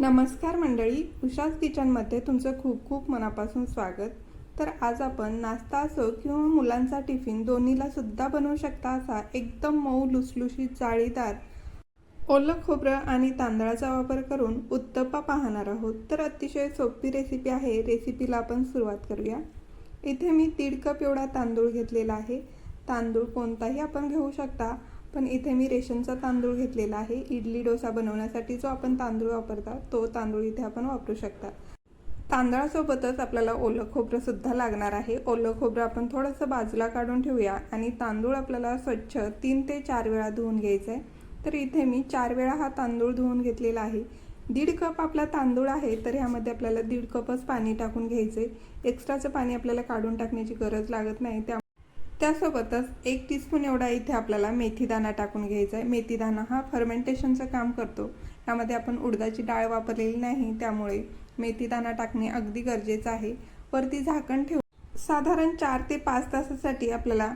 नमस्कार मंडळी उषाच किचनमध्ये तुमचं खूप खूप मनापासून स्वागत. तर आज आपण नाश्ता असो किंवा मुलांचा टिफिन दोन्हीला सुद्धा बनवू शकता असा एकदम मऊ लुसलुशीत जाळीदार ओलं खोबरं आणि तांदळाचा वापर करून उत्तप्पा पाहणार आहोत. तर अतिशय सोपी रेसिपी आहे. रेसिपीला आपण सुरुवात करूया. इथे मी दीड कप एवढा तांदूळ घेतलेला आहे. तांदूळ कोणताही आपण घेऊ शकता. पण इथे मी रेशनचा तांदूळ घेतलेला आहे. इडली डोसा बनवण्यासाठी जो आपण तांदूळ वापरता तो तांदूळ इथे आपण वापरू शकता. तांदळासोबतच आपल्याला ओलं खोबरं सुद्धा लागणार आहे. ओलं खोबरं आपण थोडंसं बाजूला काढून ठेवूया आणि तांदूळ आपल्याला स्वच्छ तीन ते चार वेळा धुवून घ्यायचं आहे तर इथे मी चार वेळा हा तांदूळ धुवून घेतलेला आहे. दीड कप आपला तांदूळ आहे तर ह्यामध्ये आपल्याला दीड कपच पाणी टाकून घ्यायचं आहे एक्स्ट्राचं पाणी आपल्याला काढून टाकण्याची गरज लागत नाही. त्या त्यासोबतच एक टीस्पून एवढा इथे आपल्याला मेथीदाणा टाकून घ्यायचा आहे. मेथीदाणा हा फर्मेंटेशनचं काम करतो. यामध्ये आपण उडदाची डाळ वापरलेली नाही त्यामुळे मेथीदाणा टाकणे अगदी गरजेचं आहे. वरती झाकण ठेवून साधारण चार ते पाच तासासाठी आपल्याला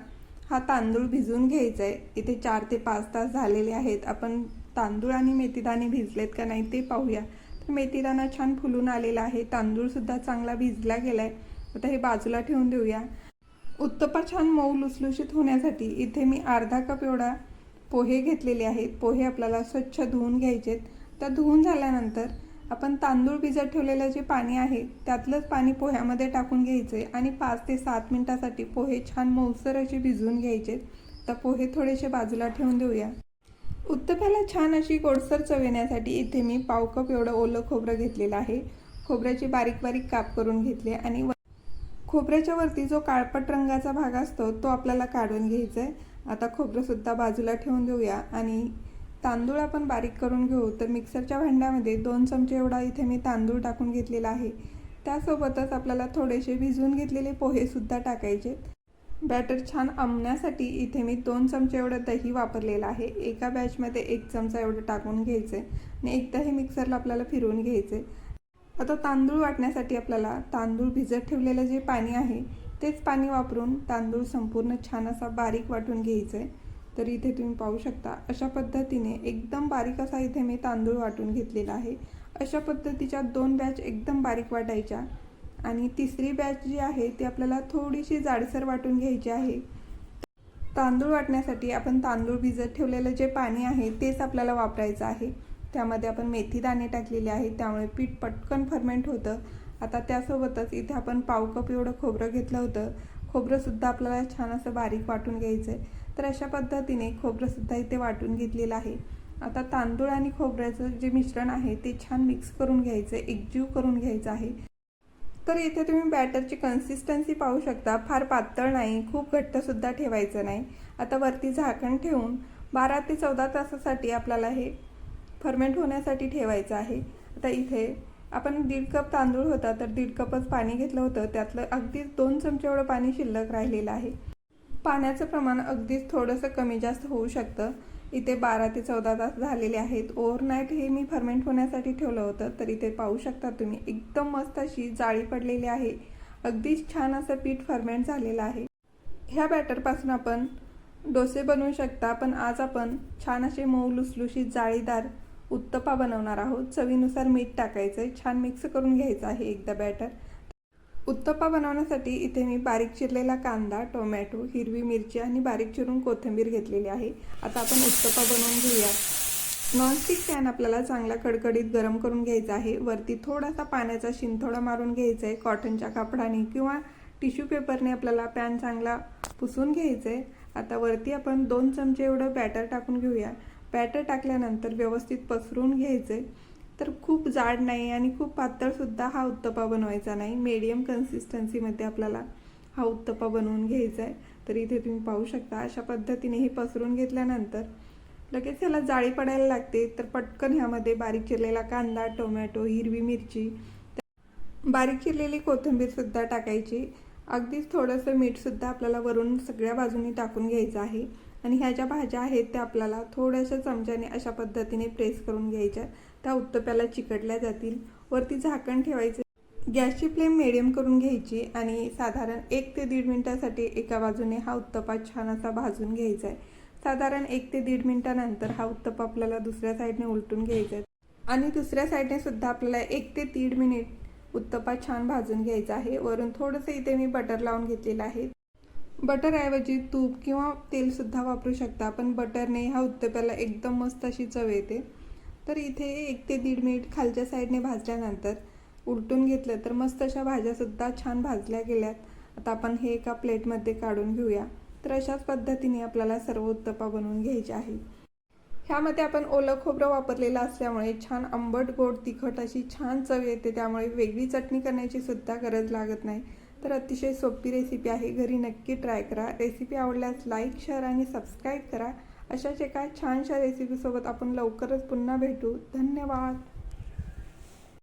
हा तांदूळ भिजवून घ्यायचा आहे. इथे चार ते पाच तास झालेले आहेत. आपण तांदूळ आणि मेथीदाणे भिजलेत का नाही ते पाहूया. तर मेथीदाणा छान फुलून आलेला आहे. तांदूळसुद्धा चांगला भिजला गेला आहे आता हे बाजूला ठेवून देऊया. उत्तप्पा छान मऊ लुसलुशीत होण्यासाठी इथे मी अर्धा कप एवढा पोहे घेतलेले आहेत. पोहे आपल्याला स्वच्छ धुवून घ्यायचेत. त्या धुवून झाल्यानंतर आपण तांदूळ भिजत ठेवलेलं जे पाणी आहे त्यातलंच पाणी पोह्यामध्ये टाकून घ्यायचे आणि पाच ते सात मिनिटासाठी पोहे छान मऊसर असे भिजवून घ्यायचे तर पोहे थोडेसे बाजूला ठेवून देऊया. उत्तप्याला छान अशी गोडसर चव येण्यासाठी इथे मी पाव कप एवढं ओलं खोबरं घेतलेलं आहे. खोबऱ्याची बारीक बारीक काप करून घेतले आणि खोबऱ्याच्या वरती जो काळपट रंगाचा भाग असतो तो आपल्याला काढून घ्यायचा आहे आता खोबरंसुद्धा बाजूला ठेवून देऊया आणि तांदूळ आपण बारीक करून घेऊ. तर मिक्सरच्या भांड्यामध्ये दोन चमचे एवढा इथे मी तांदूळ टाकून घेतलेला आहे. त्यासोबतच आपल्याला थोडेसे भिजवून घेतलेले पोहेसुद्धा टाकायचे. बॅटर छान आमण्यासाठी इथे मी दोन चमचे एवढं दही वापरलेलं आहे. एका बॅचमध्ये एक चमचा एवढं टाकून घ्यायचं आहे आणि एकदा हे मिक्सरला आपल्याला फिरवून घ्यायचं आहे आता तांदूळ वाटण्यासाठी आपल्याला तांदूळ भिजत ठेवलेलं जे पाणी आहे तेच पाणी वापरून तांदूळ संपूर्ण छान असा बारीक वाटून घ्यायचं. आहे तर इथे तुम्ही पाहू शकता अशा पद्धतीने एकदम बारीक असा इथे मी तांदूळ वाटून घेतलेला आहे. अशा पद्धतीच्या दोन बॅच एकदम बारीक वाटायच्या आणि तिसरी बॅच जी आहे ती आपल्याला थोडीशी जाडसर वाटून घ्यायची आहे. तांदूळ वाटण्यासाठी आपण तांदूळ भिजत ठेवलेलं जे पाणी आहे तेच आपल्याला वापरायचं आहे. त्यामध्ये आपण मेथी दाणे टाकलेले आहेत त्यामुळे पीठ पटकन फर्मेंट होतं. आता त्यासोबतच इथे आपण पाव कप एवढं खोबरं घेतलं होतं. खोबरंसुद्धा आपल्याला छान असं बारीक वाटून घ्यायचं आहे तर अशा पद्धतीने खोबरंसुद्धा इथे वाटून घेतलेलं आहे. आता तांदूळ आणि खोबऱ्याचं जे मिश्रण आहे ते छान मिक्स करून घ्यायचं आहे एकजीव करून घ्यायचं आहे. तर इथे तुम्ही बॅटरची कन्सिस्टन्सी पाहू शकता. फार पातळ नाही खूप घट्टसुद्धा ठेवायचं नाही. आता वरती झाकण ठेवून बारा ते चौदा तासासाठी आपल्याला हे फर्मेंट होण्यासाठी ठेवायचं आहे. आता इथे आपण दीड कप तांदूळ होता तर दीड कपच पाणी घेतलं होतं. त्यातलं अगदीच दोन चमचे एवढं पाणी शिल्लक राहिलेलं आहे. पाण्याचं प्रमाण अगदीच थोडंसं कमी जास्त होऊ शकतं. इथे बारा ते चौदा तास झालेले आहेत. ओव्हरनाईट हे मी फर्मेंट होण्यासाठी ठेवलं होतं तर इथे पाहू शकता तुम्ही एकदम मस्त अशी जाळी पडलेली आहे. अगदीच छान असं पीठ फर्मेंट झालेलं आहे. ह्या बॅटरपासून आपण डोसे बनवू शकता पण आज आपण छान असे मऊ लुसलुशीत जाळीदार उत्तपा बनवणार आहोत. चवीनुसार मीठ टाकायचं आहे छान मिक्स करून घ्यायचं आहे एकदा बॅटर उत्तप्पा बनवण्यासाठी इथे मी बारीक चिरलेला कांदा टोमॅटो हिरवी मिरची आणि बारीक चिरून कोथिंबीर घेतलेली आहे. आता आपण उत्तप्पा बनवून घेऊया. नॉनस्टिक पॅन आपल्याला चांगला कडकडीत गरम करून घ्यायचा आहे. वरती थोडासा पाण्याचा शिंथोडा मारून घ्यायचा आहे कॉटनच्या कापडाने किंवा टिश्यू पेपरने आपल्याला पॅन चांगला पुसून घ्यायचं आहे आता वरती आपण दोन चमचे एवढं बॅटर टाकून घेऊया. बॅटर टाकल्यानंतर व्यवस्थित पसरून घ्यायचं. आहे तर खूप जाड नाही आणि खूप पातळसुद्धा हा उत्तपा बनवायचा नाही. मीडियम कन्सिस्टन्सीमध्ये आपल्याला हा उत्तपा बनवून घ्यायचा आहे. तर इथे तुम्ही पाहू शकता अशा पद्धतीने हे पसरून घेतल्यानंतर लगेच ह्याला जाळी पडायला लागते. तर पटकन ह्यामध्ये बारीक चिरलेला कांदा टोमॅटो हिरवी मिरची बारीक चिरलेली कोथिंबीरसुद्धा टाकायची. अगदीच थोडंसं मीठसुद्धा आपल्याला वरून सगळ्या बाजूनी टाकून घ्यायचं आहे. आणि ह्या ज्या भाज्या आहेत त्या आपल्याला थोड्याशा चमच्याने अशा पद्धतीने प्रेस करून घ्यायच्या. त्या उत्तप्याला चिकटल्या जातील. वरती झाकण ठेवायचं. गॅसची फ्लेम मिडियम करून घ्यायची आणि साधारण एक ते दीड मिनटासाठी एका बाजूने हा उत्तपा छान असा भाजून घ्यायचा आहे. साधारण एक ते दीड मिनटानंतर हा उत्तपा आपल्याला दुसऱ्या साईडने उलटून घ्यायचा आहे. आणि दुसऱ्या साईडने सुद्धा आपल्याला एक ते दीड मिनिट उत्तपा छान भाजून घ्यायचा आहे. वरून थोडंसं इथे मी बटर लावून घेतलेलं आहे. बटरऐवजी तूप किंवा तेलसुद्धा वापरू शकता पण बटरने ह्या उत्तप्याला एकदम मस्त अशी चव येते. तर इथे एक ते दीड मिनिट खालच्या साईडने भाजल्यानंतर उलटून घेतलं तर मस्त अशा भाज्यासुद्धा छान भाजल्या गेल्यात. आता आपण हे एका प्लेटमध्ये काढून घेऊया. तर अशाच पद्धतीने आपल्याला सर्व उत्तपा बनवून घ्यायचे आहे. ह्यामध्ये आपण ओलं खोबरं वापरलेलं असल्यामुळे छान आंबट गोड तिखट अशी छान चव येते. त्यामुळे वेगळी चटणी करण्याची सुद्धा गरज लागत नाही. तर अतिशय सोपी रेसिपी आहे. घरी नक्की ट्राय करा. रेसिपी आवडल्यास लाईक शेअर आणि सबस्क्राईब करा. अशाच एका छानशा रेसिपीसोबत आपण लवकरच पुन्हा भेटू. धन्यवाद.